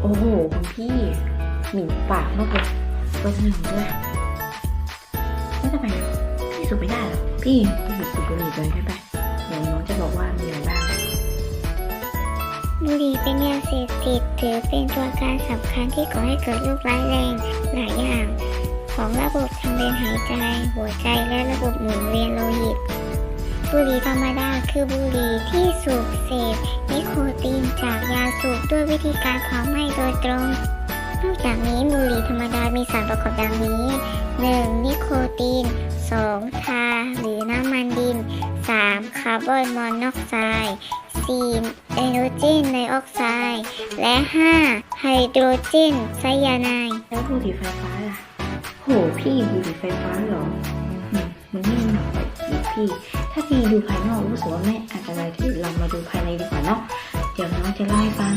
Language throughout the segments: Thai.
โอ้โหของพี่หมิ่นปากมากเลยเบอร์หนึ่งด้วยแล้วทำไมพี่สูบไม่ได้หรอพี่พี่หยุดสูบบุหรี่เลยได้ปะเดี๋ยวน้องจะบอกว่ามีอะไรบ้างบุหรี่เป็นยาเสพติดถือเป็นตัวการสำคัญที่ก่อให้เกิดโรคร้ายแรงหลายอย่าง ของระบบทางเดินหายใจ หัวใจและระบบหมุนเวียนโลหิต บุหรี่ธรรมดาคือบุหรี่ที่สูบเสพนิโคตินจากยาสูบด้วยวิธีการเผาไหม้โดยตรง นอกจากนี้บุหรี่ธรรมดามีสารประกอบดังนี้ 1. นิโคติน 2. ทาหรือน้ำมันดิน 3. คาร์บอนมอนอกไซด์ 4. ไนโตรเจนไดออกไซด์ และ 5. ไฮโดรเจนไซยาไนด์แล้วบุหรี่ไฟฟ้าล่ะโหพี่บุหรี่ไฟฟ้าเหรอมันไม่ พี่ ถ้าพี่ดูภายนอกรู้สึกว่าไม่อันตรายที่เรามาดูภายในดีกว่าเนาะ เดี๋ยวน้องจะเล่าให้ฟัง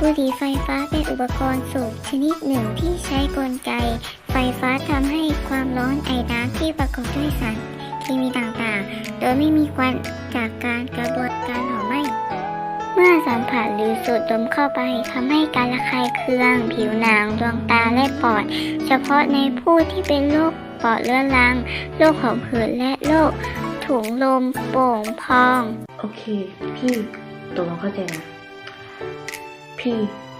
บุหรี่ไฟฟ้าเป็นอุปกรณ์สูบชนิดหนึ่งที่ใช้กลไก ไฟฟ้าทำให้ความร้อนไอน้ำที่ประกอบด้วยสารเคมีต่างๆ โดยไม่มีควันจากการกระบวนการเผาไหม้เมื่อสัมผัสหรือสูดดมเข้าไปทำให้การระคายเคือง ผิวหนังดวงตาและปอด เฉพาะในผู้ที่เป็นโรค ปอดเรื้อรัง โรคหอบหืดและโรคถุงลมโป่งพอง โอเค พี่ตกลงเข้าใจนะ พี่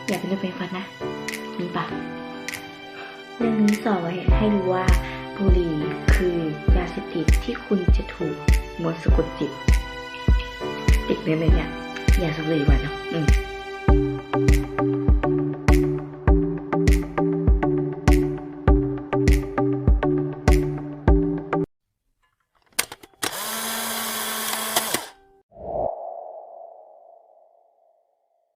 อยากเป็นเรื่องเป็นฟันนะมีปะเรื่องนี้สอนไว้ให้รู้ว่าบุหรี่คือยาเสพติดที่คุณจะถูกมนสะกดจิตติดเนื้อเลยเนี่ยอย่าสูบบุหรี่วันเนาะอืม